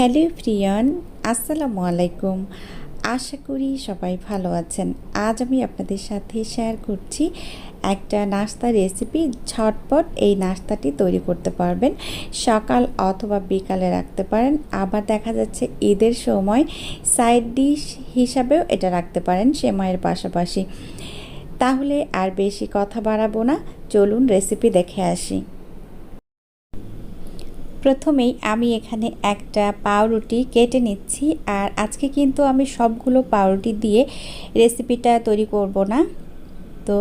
Hello প্রিয়ন, আসসালামু আলাইকুম। আশা করি সবাই ভালো আছেন। আজ আমি আপনাদের সাথে শেয়ার করছি একটা নাস্তা রেসিপি ঝটপট এই নাস্তাটি তৈরি করতে পারবেন। সকাল অথবা বিকালে রাখতে পারেন। আবার দেখা যাচ্ছে ঈদের সময় সাইড ডিশ হিসাবেও এটা রাখতে পারেন সেমাইয়ের পাশাপাশি। তাহলে আর বেশি কথা বাড়াবো না। চলুন রেসিপি দেখে আসি। প্রথমেই আমি এখানে একটা পাউরুটি কেটে নিচ্ছি, আর আজকে কিন্তু আমি সবগুলো পাউরুটি দিয়ে রেসিপিটা তৈরি করব না। তো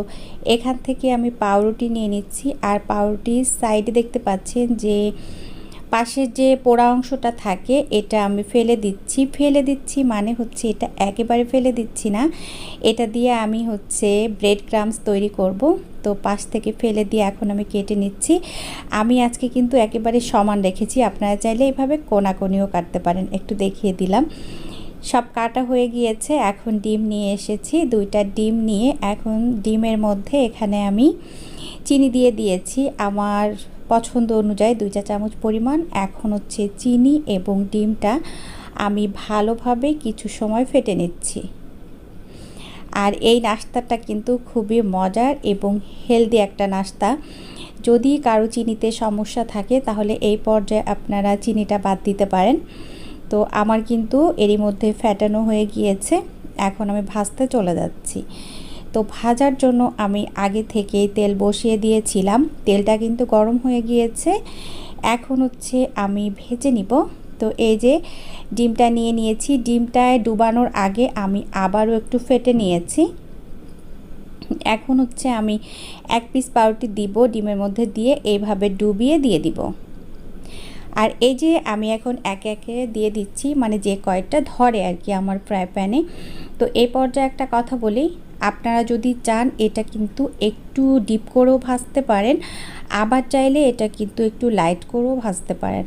এখান থেকে আমি পাউরুটি নিয়ে নিচ্ছি, আর পাউরুটির সাইডে দেখতে পাচ্ছেন যে পাশের যে পোড়া অংশটা থাকে, এটা আমি ফেলে দিচ্ছি। ফেলে দিচ্ছি মানে হচ্ছে এটা একেবারে ফেলে দিচ্ছি না। এটা দিয়ে আমি হচ্ছে ব্রেড ক্রামস তৈরি করব। তো পাশ থেকে ফেলে দিয়ে এখন আমি কেটে নিচ্ছি। আমি আজকে কিন্তু একেবারে সমান রেখেছি। আপনারা চাইলে এভাবে কোনাকোনিও কাটতে পারেন। একটু দেখিয়ে দিলাম। সব কাটা হয়ে গিয়েছে। এখন ডিম নিয়ে এসেছি। দুইটা ডিম নিয়ে এখন ডিমের মধ্যে এখানে আমি চিনি দিয়ে দিয়েছি। আমার পছন্দ অনুযায়ী দুই চা চামচ পরিমাণ, এখন হচ্ছে চিনি এবং ডিমটা আমি ভালোভাবে কিছু সময় ফেটে নিচ্ছি। আর এই নাস্তাটা কিন্তু খুবই মজার এবং হেলদি একটা নাস্তা। যদি কারও চিনিতে সমস্যা থাকে, তাহলে এই পর্যায়ে আপনারা চিনিটা বাদ দিতে পারেন। তো আমার কিন্তু এরই মধ্যে ফ্যাটানো হয়ে গিয়েছে। এখন আমি ভাজতে চলে যাচ্ছি। তো ভাজার জন্য আমি আগে থেকেই তেল বসিয়ে দিয়েছিলাম। তেলটা কিন্তু গরম হয়ে গিয়েছে। এখন হচ্ছে আমি ভেজে নিব। তো এই যে ডিমটা নিয়ে নিয়েছি, ডিমটায় ডুবানোর আগে আমি আবারও একটু ফেটে নিয়েছি। এখন হচ্ছে আমি এক পিস পাউরুটি দিব ডিমের মধ্যে দিয়ে, এইভাবে ডুবিয়ে দিয়ে দিব। আর এই যে আমি এখন একে একে দিয়ে দিচ্ছি মানে যে কয়েকটা ধরে আর কি আমার ফ্রাই প্যানে। তো এই পর্যায়ে একটা কথা বলি আপনারা যদি চান, এটা কিন্তু একটু ডিপ করেও ভাজতে পারেন। আবার চাইলে এটা কিন্তু একটু লাইট করেও ভাজতে পারেন।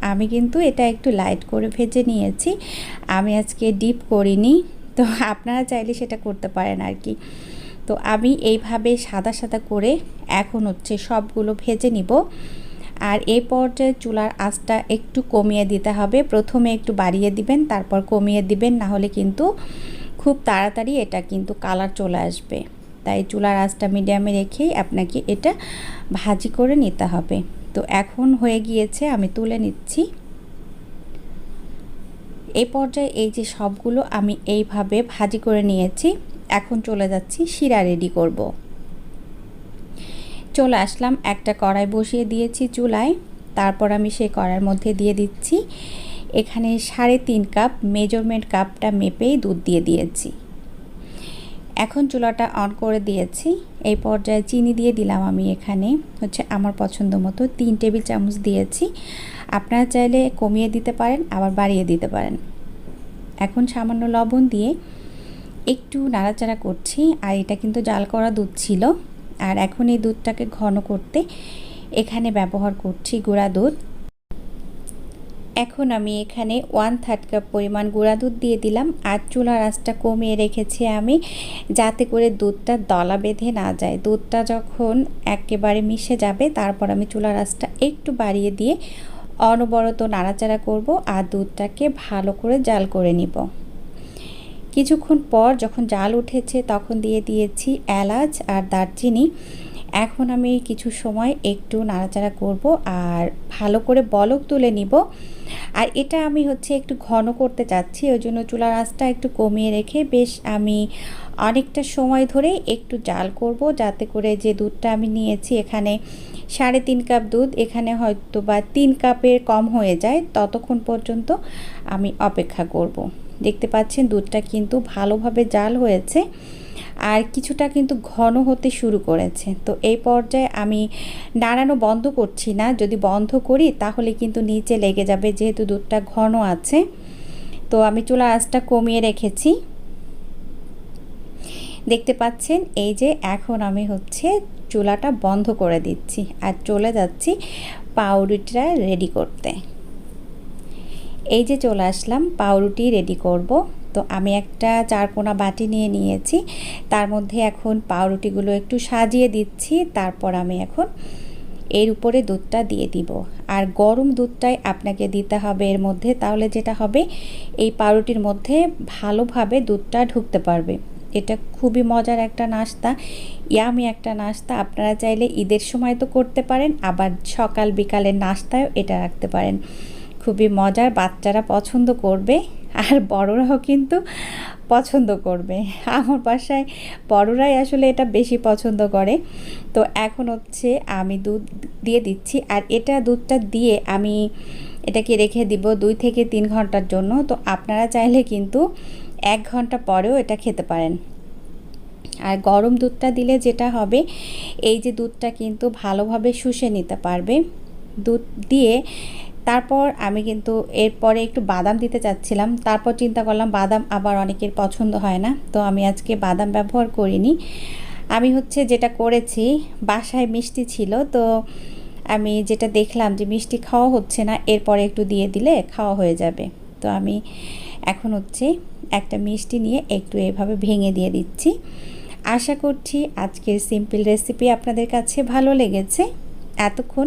আমি কিন্তু এটা একটু লাইট করে ভেজে নিয়েছি। আমি আজকে ডিপ করিনি, তো আপনারা চাইলে সেটা করতে পারেন আর কি। তো আমি এইভাবে সাদা সাদা করে এখন হচ্ছে সবগুলো ভেজে নিব। আর এই পর্যায়ে চুলার আঁচটা একটু কমিয়ে দিতে হবে। প্রথমে একটু বাড়িয়ে দিবেন, তারপর কমিয়ে দিবেন না হলে কিন্তু খুব তাড়াতাড়ি এটা কিন্তু কালার চলে আসবে। তাই চুলার আঁচটা মিডিয়ামে রেখেই আপনাকে এটা ভাজি করে নিতে হবে। তো এখন হয়ে গিয়েছে, আমি তুলে নিচ্ছি। এই পর্যায়ে এই যে সবগুলো আমি এইভাবে ভাজি করে নিয়েছি, এখন চলে যাচ্ছি শিরা রেডি করব। চলে আসলাম, একটা কড়াই বসিয়ে দিয়েছি চুলায়। তারপর আমি সেই কড়াইয়ের মধ্যে দিয়ে দিচ্ছি এখানে সাড়ে তিন কাপ মেজারমেন্ট কাপটা মেপেই দুধ দিয়ে দিয়েছি। এখন চুলাটা অন করে দিয়েছি। এই পর্যায়ে চিনি দিয়ে দিলাম আমি এখানে। হচ্ছে আমার পছন্দ মতো তিন টেবিল চামচ দিয়েছি। আপনারা চাইলে কমিয়ে দিতে পারেন, আবার বাড়িয়ে দিতে পারেন। এখন সামান্য লবণ দিয়ে একটু নাড়াচাড়া করছি। আর এটা কিন্তু জাল করা দুধ ছিল। আর এখন এই দুধটাকে ঘন করতে এখানে ব্যবহার করছি গুঁড়া দুধ। এখন আমি এখানে ওয়ান থার্ড কাপ পরিমাণ গুঁড়া দুধ দিয়ে দিলাম আর চুলার আঁচটা কমিয়ে রেখেছি আমি যাতে করে দুধটা দলা বেঁধে না যায়। দুধটা যখন একেবারে মিশে যাবে, তারপর আমি চুলার আঁচটা একটু বাড়িয়ে দিয়ে অনবরত নাড়াচাড়া করব আর দুধটাকে ভালো করে জাল করে নিব। কিছুক্ষণ পর যখন জাল উঠেছে, তখন দিয়ে দিয়েছি এলাচ আর দারচিনি। এখন আমি কিছু সময় একটু নাড়াচাড়া করব আর ভালো করে বলক তুলে নিব। আর এটা আমি হচ্ছে একটু ঘন করতে চাচ্ছি, ওই জন্য চুলার আঁচটা একটু কমিয়ে রেখে বেশ আমি অনেকটা সময় ধরে একটু জাল করব, যাতে করে যে দুধটা আমি নিয়েছি এখানে সাড়ে তিন কাপ দুধ, এখানে হয়তো বা তিন কাপের কম হয়ে যায়, ততক্ষণ পর্যন্ত আমি অপেক্ষা করব। দেখতে পাচ্ছেন দুধটা কিন্তু ভালোভাবে জাল হয়েছে আর কিছুটা কিন্তু ঘন হতে শুরু করেছে। তো এই পর্যায়ে আমি নাড়ানো বন্ধ করছি না। যদি বন্ধ করি, তাহলে কিন্তু নিচে লেগে যাবে যেহেতু দুধটা ঘন আছে। তো আমি চুলা আঁচটা কমিয়ে রেখেছি। দেখতে পাচ্ছেন, এই যে এখন আমি হচ্ছে চুলাটা বন্ধ করে দিচ্ছি আর চলে যাচ্ছি পাউরুটিটা রেডি করতে। এই যে চলে আসলাম, পাউরুটি রেডি করব। তো আমি একটা চারকোনা বাটি নিয়ে নিয়েছি। তার মধ্যে এখন পাউরুটিগুলো একটু সাজিয়ে দিচ্ছি। তারপর আমি এখন এর উপরে দুধটা দিয়ে দিব। আর গরম দুধটাই আপনাকে দিতে হবে এর মধ্যে। তাহলে যেটা হবে, এই পাউরুটির মধ্যে ভালোভাবে দুধটা ঢুকতে পারবে। এটা খুবই মজার একটা নাস্তা, ইয়ামি একটা নাস্তা। আপনারা চাইলে ঈদের সময় তো করতে পারেন, আবার সকাল বিকালের নাস্তায়ও এটা রাখতে পারেন। খুবই মজার, বাচ্চারা পছন্দ করবে। আর বড়রাও কিন্তু পছন্দ করবে। আমার বাসায় বড়রাই আসলে এটা বেশি পছন্দ করে। তো এখন হচ্ছে আমি দুধ দিয়ে দিচ্ছি আর এটা দুধটা দিয়ে আমি এটাকে রেখে দিব দুই থেকে তিন ঘণ্টার জন্য। তো আপনারা চাইলে কিন্তু এক ঘণ্টা পরেও এটা খেতে পারেন। আর গরম দুধটা দিলে যেটা হবে, এই যে দুধটা কিন্তু ভালোভাবে শুষে নিতে পারবে। দুধ দিয়ে তারপর আমি কিন্তু এরপরে একটু বাদাম দিতে চাচ্ছিলাম। তারপর চিন্তা করলাম বাদাম আবার অনেকের পছন্দ হয় না, তো আমি আজকে বাদাম ব্যবহার করিনি। আমি হচ্ছে যেটা করেছি, বাসায় মিষ্টি ছিল, তো আমি যেটা দেখলাম যে মিষ্টি খাওয়া হচ্ছে না, এরপরে একটু দিয়ে দিলে খাওয়া হয়ে যাবে। তো আমি এখন হচ্ছে একটা মিষ্টি নিয়ে একটু এভাবে ভেঙে দিয়ে দিচ্ছি। আশা করছি আজকের সিম্পল রেসিপি আপনাদের কাছে ভালো লেগেছে। এতক্ষণ